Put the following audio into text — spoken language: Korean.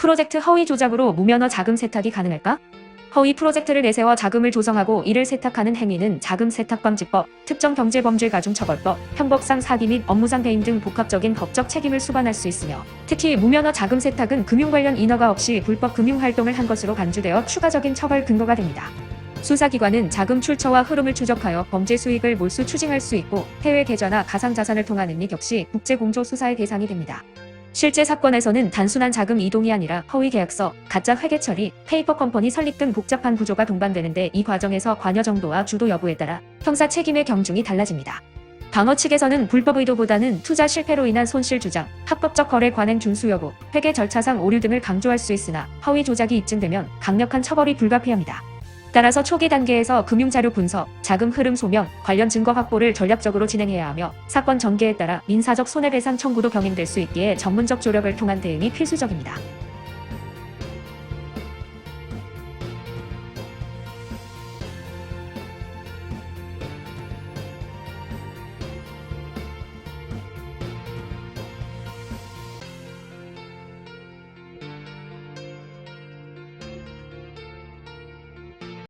프로젝트 허위 조작으로 무면허 자금 세탁이 가능할까? 허위 프로젝트를 내세워 자금을 조성하고 이를 세탁하는 행위는 자금 세탁방지법, 특정 경제범죄가중처벌법, 형법상 사기 및 업무상 배임 등 복합적인 법적 책임을 수반할 수 있으며 특히 무면허 자금 세탁은 금융 관련 인허가 없이 불법 금융 활동을 한 것으로 간주되어 추가적인 처벌 근거가 됩니다. 수사기관은 자금 출처와 흐름을 추적하여 범죄 수익을 몰수 추징할 수 있고 해외 계좌나 가상 자산을 통한 은닉 역시 국제공조 수사의 대상이 됩니다. 실제 사건에서는 단순한 자금 이동이 아니라 허위 계약서, 가짜 회계 처리, 페이퍼 컴퍼니 설립 등 복잡한 구조가 동반되는데 이 과정에서 관여 정도와 주도 여부에 따라 형사 책임의 경중이 달라집니다. 방어 측에서는 불법 의도보다는 투자 실패로 인한 손실 주장, 합법적 거래 관행 준수 여부, 회계 절차상 오류 등을 강조할 수 있으나 허위 조작이 입증되면 강력한 처벌이 불가피합니다. 따라서 초기 단계에서 금융자료 분석, 자금 흐름 소명, 관련 증거 확보를 전략적으로 진행해야 하며 사건 전개에 따라 민사적 손해배상 청구도 병행될 수 있기에 전문적 조력을 통한 대응이 필수적입니다.